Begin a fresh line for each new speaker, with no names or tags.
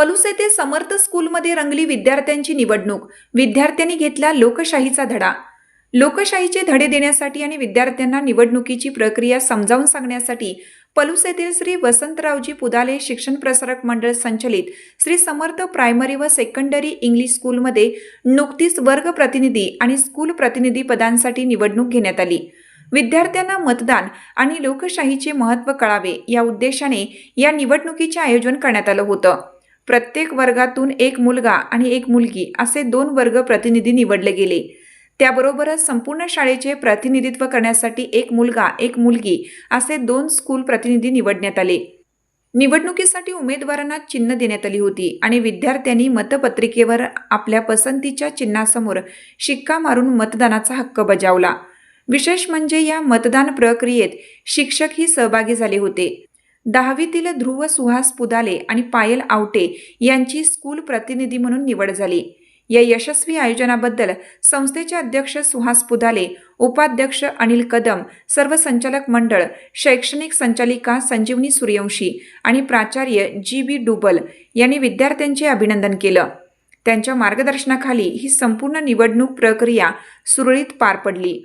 पलूस येथे समर्थ स्कूलमध्ये रंगली विद्यार्थ्यांची निवडणूक. विद्यार्थ्यांनी घेतला लोकशाहीचा धडा. लोकशाहीचे धडे देण्यासाठी आणि विद्यार्थ्यांना निवडणुकीची प्रक्रिया समजावून सांगण्यासाठी पलूस येथील श्री वसंतरावजी पुदाले शिक्षण प्रसारक मंडळ संचलित श्री समर्थ प्रायमरी व सेकंडरी इंग्लिश स्कूलमध्ये नुकतीच वर्ग प्रतिनिधी आणि स्कूल प्रतिनिधी पदांसाठी निवडणूक घेण्यात आली. विद्यार्थ्यांना मतदान आणि लोकशाहीचे महत्त्व कळावे या उद्देशाने या निवडणुकीचे आयोजन करण्यात आलं होतं. प्रत्येक वर्गातून एक मुलगा आणि एक मुलगी असे दोन वर्ग प्रतिनिधी निवडले गेले. त्याबरोबरच संपूर्ण शाळेचे प्रतिनिधित्व करण्यासाठी एक मुलगा एक मुलगी असे दोन स्कूल प्रतिनिधी निवडण्यात आले. निवडणुकीसाठी उमेदवारांना चिन्ह देण्यात आली होती आणि विद्यार्थ्यांनी मतपत्रिकेवर आपल्या पसंतीच्या चिन्हासमोर शिक्का मारून मतदानाचा हक्क बजावला. विशेष म्हणजे या मतदान प्रक्रियेत शिक्षकही सहभागी झाले होते. दहावीतील ध्रुव सुहास पुदाले आणि पायल आवटे यांची स्कूल प्रतिनिधी म्हणून निवड झाली. या यशस्वी आयोजनाबद्दल संस्थेचे अध्यक्ष सुहास पुदाले उपाध्यक्ष अनिल कदम सर्व संचालक मंडळ शैक्षणिक संचालिका संजीवनी सूर्यवंशी आणि प्राचार्य जी बी डुबल यांनी विद्यार्थ्यांचे अभिनंदन केलं. त्यांच्या मार्गदर्शनाखाली ही संपूर्ण निवडणूक प्रक्रिया सुरळीत पार पडली.